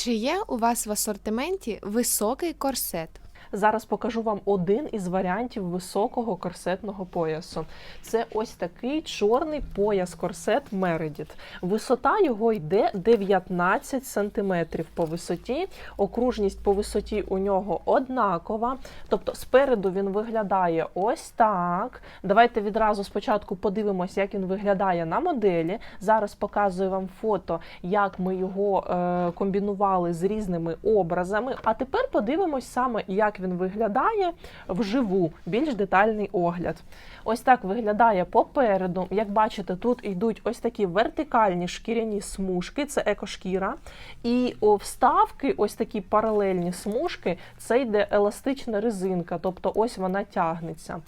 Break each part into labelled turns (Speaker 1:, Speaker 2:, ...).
Speaker 1: Чи є у вас в асортименті високий корсет?
Speaker 2: Зараз покажу вам один із варіантів високого корсетного поясу. Це ось такий чорний пояс корсет Meredith. Висота його йде 19 см по висоті. Окружність по висоті у нього однакова. Тобто спереду він виглядає ось так. Давайте відразу спочатку подивимося, як він виглядає на моделі. Зараз показую вам фото, як ми його е, комбінували з різними образами. А тепер подивимось саме, як він виглядає вживу, більш детальний огляд. Ось так виглядає попереду. Як бачите, тут йдуть ось такі вертикальні шкіряні смужки, це екошкіра. І вставки, ось такі паралельні смужки, це йде еластична резинка, тобто ось вона тягнеться.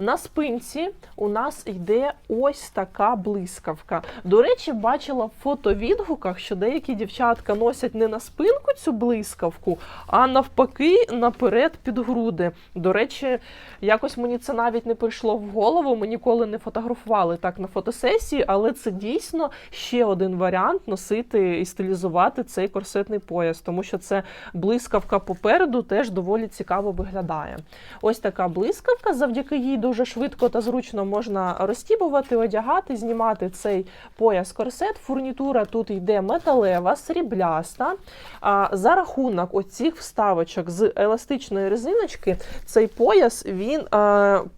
Speaker 2: На спинці у нас йде ось така блискавка. До речі, бачила в фотовідгуках, що деякі дівчатка носять не на спинку цю блискавку, а навпаки, наперед під груди. До речі, якось мені це навіть не прийшло в голову. Ми ніколи не фотографували так на фотосесії, але це дійсно ще один варіант носити і стилізувати цей корсетний пояс, тому що це блискавка попереду теж доволі цікаво виглядає. Ось така блискавка, завдяки їй дуже швидко та зручно можна розтібувати, одягати, знімати цей пояс корсет. Фурнітура тут йде металева, срібляста. За рахунок оцих вставочок з еластичної резиночки, цей пояс він,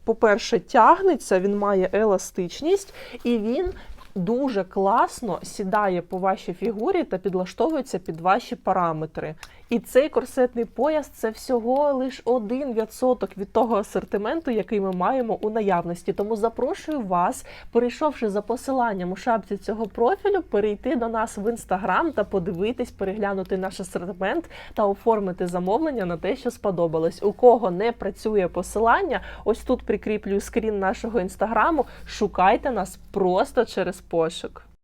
Speaker 2: по-перше, тягнеться, він має еластичність і він. Дуже класно сідає по вашій фігурі та підлаштовується під ваші параметри. І цей корсетний пояс це всього лиш 1% від того асортименту, який ми маємо у наявності. Тому запрошую вас, перейшовши за посиланням у шапці цього профілю, перейти до нас в інстаграм та подивитись, переглянути наш асортимент та оформити замовлення на те, що сподобалось. У кого не працює посилання, ось тут прикріплюю скрін нашого інстаграму. Шукайте нас просто через пошук.